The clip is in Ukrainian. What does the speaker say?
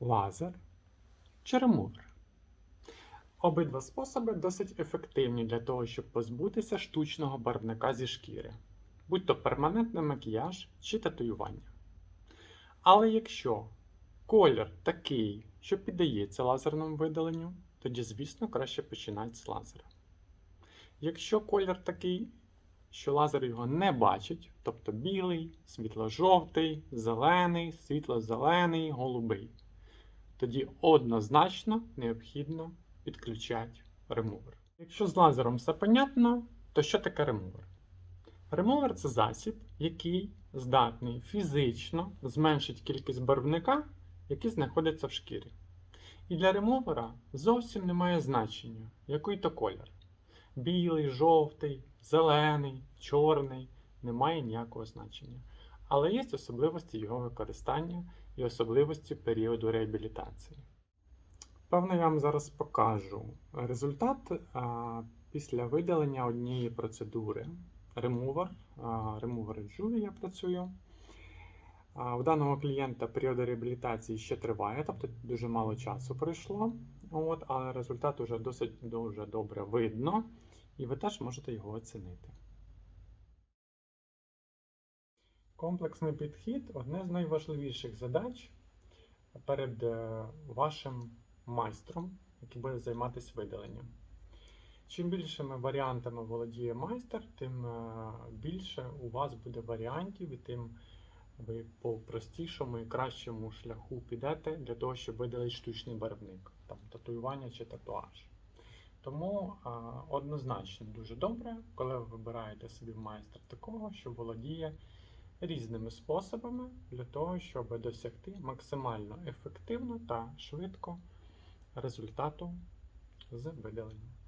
лазер чи ремувер. Обидва способи досить ефективні для того, щоб позбутися штучного барвника зі шкіри, будь то перманентний макіяж чи татуювання. Але якщо колір такий, що піддається лазерному видаленню, тоді, звісно, краще починати з лазера. Якщо колір такий, що лазер його не бачить, тобто білий, світло-жовтий, зелений, світло-зелений, голубий, тоді однозначно необхідно підключати ремувер. Якщо з лазером все понятно, то що таке ремувер? Ремувер це засіб, який здатний фізично зменшити кількість барвника, який знаходиться в шкірі. І для ремувера зовсім немає значення, який то колір. Білий, жовтий, зелений, чорний немає ніякого значення. Але є особливості його використання і особливості періоду реабілітації. Певно, я вам зараз покажу результат а, після видалення однієї процедури. Ремувер, а, ремувер Juvie я працюю. А, У даного клієнта період реабілітації ще триває, тобто дуже мало часу пройшло. От, але результат уже досить дуже добре видно, і ви теж можете його оцінити. Комплексний підхід одне з найважливіших задач перед е, вашим майстром, який буде займатися видаленням. Чим більшими варіантами володіє майстер, тим е, більше у вас буде варіантів, і тим ви по простішому і кращому шляху підете для того, щоб видалити штучний барвник, там татуювання чи татуаж. Тому а, однозначно дуже добре, коли ви вибираєте собі майстра такого, що володіє різними способами для того, щоб досягти максимально ефективно та швидко результату з видаленням.